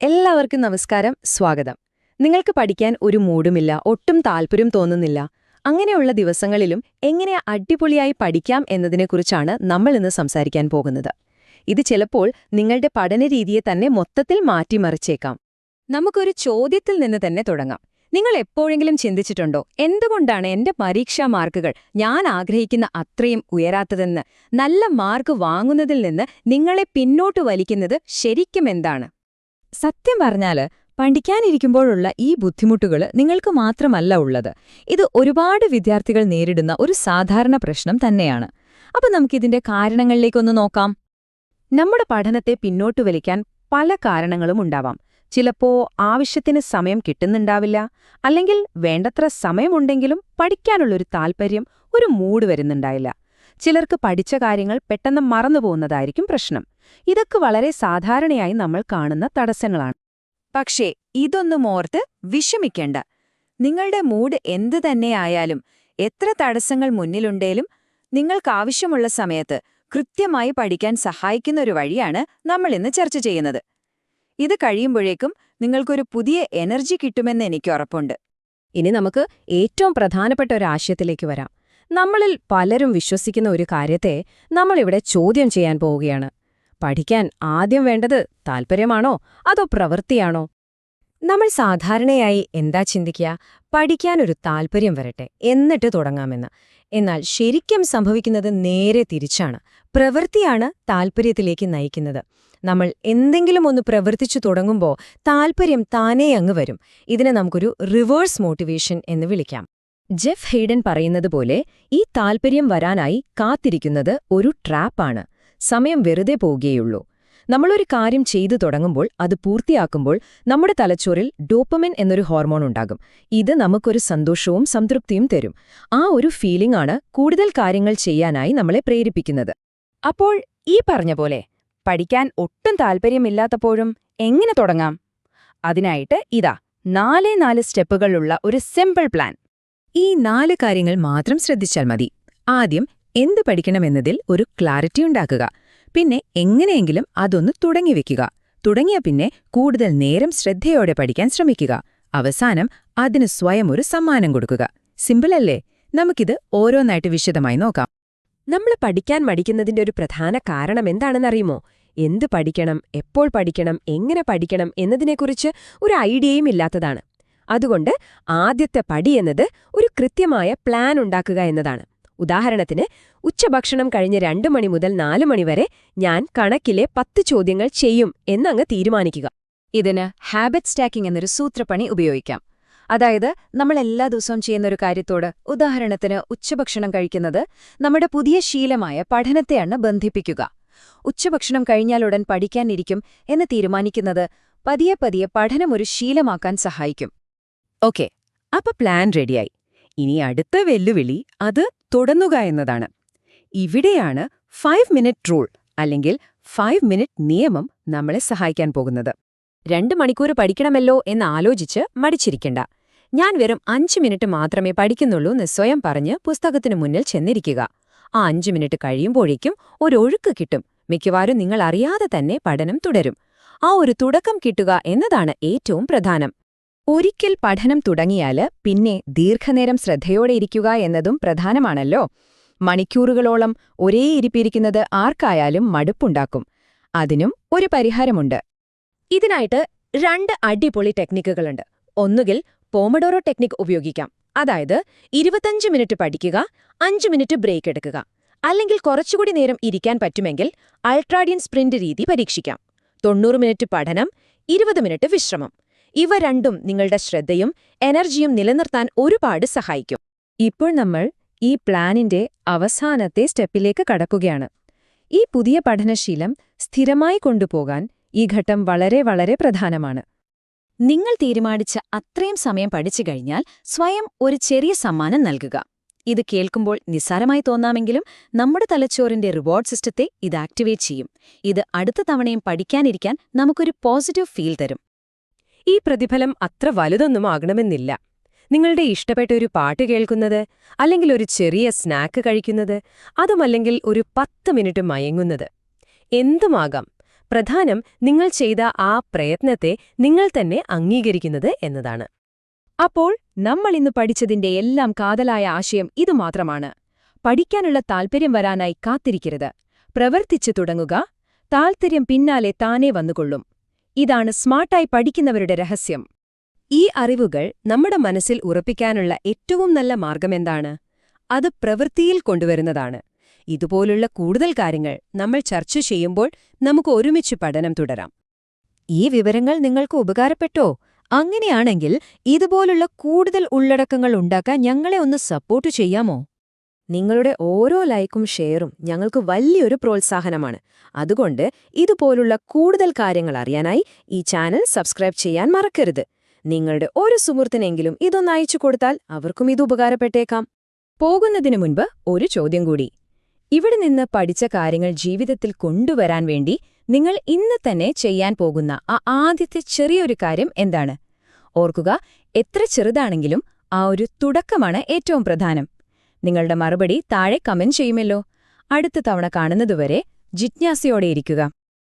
എല്ലാവർക്കും നമസ്കാരം സ്വാഗതം. നിങ്ങൾക്ക് പഠിക്കാൻ ഒരു മൂടുമില്ല ഒട്ടും താല്പര്യം തോന്നുന്നില്ല. അങ്ങനെയുള്ള ദിവസങ്ങളിലും എങ്ങനെ അടിപൊളിയായി പഠിക്കാം എന്നതിനെക്കുറിച്ചാണ് നമ്മൾ ഇന്ന് സംസാരിക്കാൻ പോകുന്നത്. ഇത് ചിലപ്പോൾ നിങ്ങളുടെ പഠനരീതിയെ തന്നെ മൊത്തത്തിൽ മാറ്റിമറിച്ചേക്കാം. നമുക്കൊരു ചോദ്യത്തിൽ നിന്ന് തന്നെ തുടങ്ങാം. നിങ്ങൾ എപ്പോഴെങ്കിലും ചിന്തിച്ചിട്ടുണ്ടോ എന്തുകൊണ്ടാണ് എന്റെ പരീക്ഷാ മാർക്കുകൾ ഞാൻ ആഗ്രഹിക്കുന്ന അത്രയും ഉയരാത്തതെന്ന്? നല്ല മാർക്ക് വാങ്ങുന്നതിൽ നിന്ന് നിങ്ങളെ പിന്നോട്ട് വലിക്കുന്നത് ശരിക്കും എന്താണ്? സത്യം പറഞ്ഞാൽ പഠിക്കാനിരിക്കുമ്പോഴുള്ള ഈ ബുദ്ധിമുട്ടുകൾ നിങ്ങൾക്ക് മാത്രമല്ല ഉള്ളത്. ഇത് ഒരുപാട് വിദ്യാർത്ഥികൾ നേരിടുന്ന ഒരു സാധാരണ പ്രശ്നം തന്നെയാണ്. അപ്പം നമുക്കിതിന്റെ കാരണങ്ങളിലേക്കൊന്ന് നോക്കാം. നമ്മുടെ പഠനത്തെ പിന്നോട്ട് വലിക്കാൻ പല കാരണങ്ങളും ഉണ്ടാവാം. ചിലപ്പോ ആവശ്യത്തിന് സമയം കിട്ടുന്നുണ്ടാവില്ല അല്ലെങ്കിൽ വേണ്ടത്ര സമയമുണ്ടെങ്കിലും പഠിക്കാനുള്ളൊരു താൽപ്പര്യം ഒരു മൂഡ് വരുന്നുണ്ടായില്ല. ചിലർക്ക് പഠിച്ച കാര്യങ്ങൾ പെട്ടെന്ന് മറന്നുപോകുന്നതായിരിക്കും പ്രശ്നം. ഇതൊക്കെ വളരെ സാധാരണയായി നമ്മൾ കാണുന്ന തടസ്സങ്ങളാണ്. പക്ഷേ ഇതൊന്നും ഓർത്ത് വിഷമിക്കേണ്ട. നിങ്ങളുടെ മൂഡ് എന്തു തന്നെയായാലും എത്ര തടസ്സങ്ങൾ മുന്നിലുണ്ടേലും നിങ്ങൾക്കാവശ്യമുള്ള സമയത്ത് കൃത്യമായി പഠിക്കാൻ സഹായിക്കുന്ന ഒരു വഴിയാണ് നമ്മൾ ഇന്ന് ചർച്ച ചെയ്യുന്നത്. ഇത് കഴിയുമ്പോഴേക്കും നിങ്ങൾക്കൊരു പുതിയ എനർജി കിട്ടുമെന്ന് എനിക്ക് ഉറപ്പുണ്ട്. ഇനി നമുക്ക് ഏറ്റവും പ്രധാനപ്പെട്ട ഒരു ആശയത്തിലേക്ക് വരാം. നമ്മളിൽ പലരും വിശ്വസിക്കുന്ന ഒരു കാര്യത്തെ നമ്മളിവിടെ ചോദ്യം ചെയ്യാൻ പോവുകയാണ്. പഠിക്കാൻ ആദ്യം വേണ്ടത് താൽപ്പര്യമാണോ അതോ പ്രവൃത്തിയാണോ? നമ്മൾ സാധാരണയായി എന്താ ചിന്തിക്കുക? പഠിക്കാനൊരു താൽപ്പര്യം വരട്ടെ എന്നിട്ട് തുടങ്ങാമെന്ന്. എന്നാൽ ശരിക്കും സംഭവിക്കുന്നത് നേരെ തിരിച്ചാണ്. പ്രവൃത്തിയാണ് താൽപ്പര്യത്തിലേക്ക് നയിക്കുന്നത്. നമ്മൾ എന്തെങ്കിലും ഒന്ന് പ്രവർത്തിച്ചു തുടങ്ങുമ്പോൾ താൽപ്പര്യം താനേ അങ്ങ് വരും. ഇതിനെ നമുക്കൊരു റിവേഴ്സ് മോട്ടിവേഷൻ എന്ന് വിളിക്കാം. ജെഫ് ഹെയ്ഡൻ പറയുന്നത് പോലെ ഈ താൽപ്പര്യം വരാനായി കാത്തിരിക്കുന്നത് ഒരു ട്രാപ്പാണ്. സമയം വെറുതെ പോവുകയുള്ളൂ. നമ്മളൊരു കാര്യം ചെയ്തു തുടങ്ങുമ്പോൾ അത് പൂർത്തിയാക്കുമ്പോൾ നമ്മുടെ തലച്ചോറിൽ ഡോപ്പമിൻ എന്നൊരു ഹോർമോൺ ഉണ്ടാകും. ഇത് നമുക്കൊരു സന്തോഷവും സംതൃപ്തിയും തരും. ആ ഒരു ഫീലിംഗ് ആണ് കൂടുതൽ കാര്യങ്ങൾ ചെയ്യാനായി നമ്മളെ പ്രേരിപ്പിക്കുന്നത്. അപ്പോൾ ഈ പറഞ്ഞ പോലെ പഠിക്കാൻ ഒട്ടും താൽപ്പര്യമില്ലാത്തപ്പോഴും എങ്ങനെ തുടങ്ങാം? അതിനായിട്ട് ഇതാ നാലേ നാല് സ്റ്റെപ്പുകളുള്ള ഒരു സിമ്പിൾ പ്ലാൻ. ഈ നാല് കാര്യങ്ങൾ മാത്രം ശ്രദ്ധിച്ചാൽ മതി. ആദ്യം എന്ത് പഠിക്കണമെന്നതിൽ ഒരു ക്ലാരിറ്റി ഉണ്ടാക്കുക. പിന്നെ എങ്ങനെയെങ്കിലും അതൊന്ന് തുടങ്ങി തുടങ്ങിവെക്കുക തുടങ്ങിയ പിന്നെ കൂടുതൽ നേരം ശ്രദ്ധയോടെ പഠിക്കാൻ ശ്രമിക്കുക. അവസാനം അതിന് സ്വയം ഒരു സമ്മാനം കൊടുക്കുക. സിമ്പിളല്ലേ നമുക്കിത് ഓരോന്നായിട്ട് വിശദമായി നോക്കാം. നമ്മൾ പഠിക്കാൻ മടിക്കുന്നതിന്റെ ഒരു പ്രധാന കാരണം എന്താണെന്നറിയുമോ? എന്ത് പഠിക്കണം എപ്പോൾ പഠിക്കണം എങ്ങനെ പഠിക്കണം എന്നതിനെക്കുറിച്ച് ഒരു ഐഡിയയും ഇല്ലാത്തതാണ്. അതുകൊണ്ട് ആദ്യത്തെ പടി എന്നത് ഒരു കൃത്യമായ പ്ലാൻ ഉണ്ടാക്കുക എന്നതാണ്. ഉദാഹരണത്തിന് ഉച്ചഭക്ഷണം കഴിഞ്ഞ് രണ്ടു മണി മുതൽ നാലു മണിവരെ ഞാൻ കണക്കിലെ പത്ത് ചോദ്യങ്ങൾ ചെയ്യും എന്നങ്ങ് തീരുമാനിക്കുക. ഇതിന് ഹാബിറ്റ് സ്റ്റാക്കിംഗ് എന്നൊരു സൂത്രപ്പണി ഉപയോഗിക്കാം. അതായത് നമ്മൾ എല്ലാ ദിവസവും ചെയ്യുന്ന ഒരു കാര്യത്തോട് ഉദാഹരണത്തിന് ഉച്ചഭക്ഷണം കഴിക്കുന്നത് നമ്മുടെ പുതിയ ശീലമായ പഠനത്തെയാണ് ബന്ധിപ്പിക്കുക. ഉച്ചഭക്ഷണം കഴിഞ്ഞാലുടൻ പഠിക്കാനിരിക്കും എന്ന് തീരുമാനിക്കുന്നത് പതിയെ പതിയെ പഠനം ഒരു ശീലമാക്കാൻ സഹായിക്കും. ഓക്കെ അപ്പൊ പ്ലാൻ റെഡിയായി ഇനി അടുത്ത വെല്ലുവിളി അത് തുടങ്ങുക എന്നതാണ്. ഇവിടെയാണ് ഫൈവ് മിനിറ്റ് റൂൾ അല്ലെങ്കിൽ ഫൈവ് മിനിറ്റ് നിയമം നമ്മളെ സഹായിക്കാൻ പോകുന്നത്. രണ്ട് മണിക്കൂർ പഠിക്കണമല്ലോ എന്ന് ആലോചിച്ച് മടിച്ചിരിക്കണ്ട. ഞാൻ വെറും അഞ്ച് മിനിറ്റ് മാത്രമേ പഠിക്കുന്നുള്ളൂ എന്ന് സ്വയം പറഞ്ഞ് പുസ്തകത്തിനു മുന്നിൽ ചെന്നിരിക്കുക. ആ അഞ്ച് മിനിറ്റ് കഴിയുമ്പോഴേക്കും ഒരൊഴുക്ക് കിട്ടും. മിക്കവാറും നിങ്ങൾ അറിയാതെ തന്നെ പഠനം തുടരും. ആ ഒരു തുടക്കം കിട്ടുക എന്നതാണ് ഏറ്റവും പ്രധാനം. ഒരിക്കൽ പഠനം തുടങ്ങിയാൽ പിന്നെ ദീർഘനേരം ശ്രദ്ധയോടെ ഇരിക്കുക എന്നതും പ്രധാനമാണല്ലോ. മണിക്കൂറുകളോളം ഒരേ ഇരിപ്പിരിക്കുന്നത് ആർക്കായാലും മടുപ്പുണ്ടാക്കും. അതിനും ഒരു പരിഹാരമുണ്ട്. ഇതിനായിട്ട് രണ്ട് അടിപൊളി ടെക്നിക്കുകളുണ്ട്. ഒന്നുകിൽ പോമഡോറോ ടെക്നിക് ഉപയോഗിക്കാം. അതായത് ഇരുപത്തഞ്ച് മിനിറ്റ് പഠിക്കുക അഞ്ച് മിനിറ്റ് ബ്രേക്ക് എടുക്കുക. അല്ലെങ്കിൽ കുറച്ചുകൂടി നേരം ഇരിക്കാൻ പറ്റുമെങ്കിൽ അൾട്രാഡിയൻ സ്പ്രിന്റ് രീതി പരീക്ഷിക്കാം. തൊണ്ണൂറ് മിനിറ്റ് പഠനം ഇരുപത് മിനിറ്റ് വിശ്രമം. ഇവ രണ്ടും നിങ്ങളുടെ ശ്രദ്ധയും എനർജിയും നിലനിർത്താൻ ഒരുപാട് സഹായിക്കും. ഇപ്പോൾ നമ്മൾ ഈ പ്ലാനിന്റെ അവസാനത്തെ സ്റ്റെപ്പിലേക്ക് കടക്കുകയാണ്. ഈ പുതിയ പഠനശീലം സ്ഥിരമായി കൊണ്ടുപോകാൻ ഈ ഘട്ടം വളരെ വളരെ പ്രധാനമാണ്. നിങ്ങൾ തീരുമാനിച്ച അത്രയും സമയം പഠിച്ചു കഴിഞ്ഞാൽ സ്വയം ഒരു ചെറിയ സമ്മാനം നൽകുക. ഇത് കേൾക്കുമ്പോൾ നിസ്സാരമായി തോന്നാമെങ്കിലും നമ്മുടെ തലച്ചോറിന്റെ റിവാർഡ് സിസ്റ്റത്തെ ഇത് ആക്ടിവേറ്റ് ചെയ്യും. ഇത് അടുത്ത തവണയും പഠിക്കാനിരിക്കാൻ നമുക്കൊരു പോസിറ്റീവ് ഫീൽ തരും. ഈ പ്രതിഫലം അത്ര വലുതൊന്നും ആകണമെന്നില്ല. നിങ്ങളുടെ ഇഷ്ടപ്പെട്ട ഒരു പാട്ട് കേൾക്കുന്നത് അല്ലെങ്കിൽ ഒരു ചെറിയ സ്നാക്ക് കഴിക്കുന്നത് അതുമല്ലെങ്കിൽ ഒരു പത്ത് മിനിറ്റ് മയങ്ങുന്നത്. എന്തുമാകാം? പ്രധാനം നിങ്ങൾ ചെയ്ത ആ പ്രയത്നത്തെ നിങ്ങൾ തന്നെ അംഗീകരിക്കുന്നത് എന്നതാണ്. അപ്പോൾ നമ്മൾ ഇന്ന് പഠിച്ചതിന്റെ എല്ലാം കാതലായ ആശയം ഇതുമാത്രമാണ് പഠിക്കാനുള്ള താൽപ്പര്യം വരാനായി കാത്തിരിക്കരുത്. പ്രവർത്തിച്ചു തുടങ്ങുക. താൽപ്പര്യം പിന്നാലെ താനേ വന്നുകൊള്ളും. ഇതാണ് സ്മാർട്ടായി പഠിക്കുന്നവരുടെ രഹസ്യം. ഈ അറിവുകൾ നമ്മുടെ മനസ്സിൽ ഉറപ്പിക്കാനുള്ള ഏറ്റവും നല്ല മാർഗമെന്താണ് അത് പ്രവൃത്തിയിൽ കൊണ്ടുവരുന്നതാണ്. ഇതുപോലുള്ള കൂടുതൽ കാര്യങ്ങൾ നമ്മൾ ചർച്ച ചെയ്യുമ്പോൾ നമുക്ക് ഒരുമിച്ച് പഠനം തുടരാം. ഈ വിവരങ്ങൾ നിങ്ങൾക്ക് ഉപകാരപ്പെട്ടോ? അങ്ങനെയാണെങ്കിൽ ഇതുപോലുള്ള കൂടുതൽ ഉള്ളടക്കങ്ങൾ ഉണ്ടാക്കാൻ ഞങ്ങളെ ഒന്ന് സപ്പോർട്ട് ചെയ്യാമോ? നിങ്ങളുടെ ഓരോ ലൈക്കും ഷെയറും ഞങ്ങൾക്ക് വലിയൊരു പ്രോത്സാഹനമാണ്. അതുകൊണ്ട് ഇതുപോലുള്ള കൂടുതൽ കാര്യങ്ങൾ അറിയാനായി ഈ ചാനൽ സബ്സ്ക്രൈബ് ചെയ്യാൻ മറക്കരുത്. നിങ്ങളുടെ ഒരു സുഹൃത്തിനെങ്കിലും ഇതൊന്ന് അയച്ചു കൊടുത്താൽ അവർക്കും ഇത് ഉപകാരപ്പെട്ടേക്കാം. പോകുന്നതിനു മുൻപ് ഒരു ചോദ്യം കൂടി. ഇവിടെ നിന്ന് പഠിച്ച കാര്യങ്ങൾ ജീവിതത്തിൽ കൊണ്ടുവരാൻ വേണ്ടി നിങ്ങൾ ഇന്ന് തന്നെ ചെയ്യാൻ പോകുന്ന ആ ആദ്യത്തെ ചെറിയൊരു കാര്യം എന്താണ്? ഓർക്കുക എത്ര ചെറുതാണെങ്കിലും ആ ഒരു തുടക്കമാണ് ഏറ്റവും പ്രധാനം. നിങ്ങളുടെ മറുപടി താഴെ കമന്റ് ചെയ്യുമല്ലോ. അടുത്ത തവണ കാണുന്നതുവരെ ജിജ്ഞാസയോടെയിരിക്കുക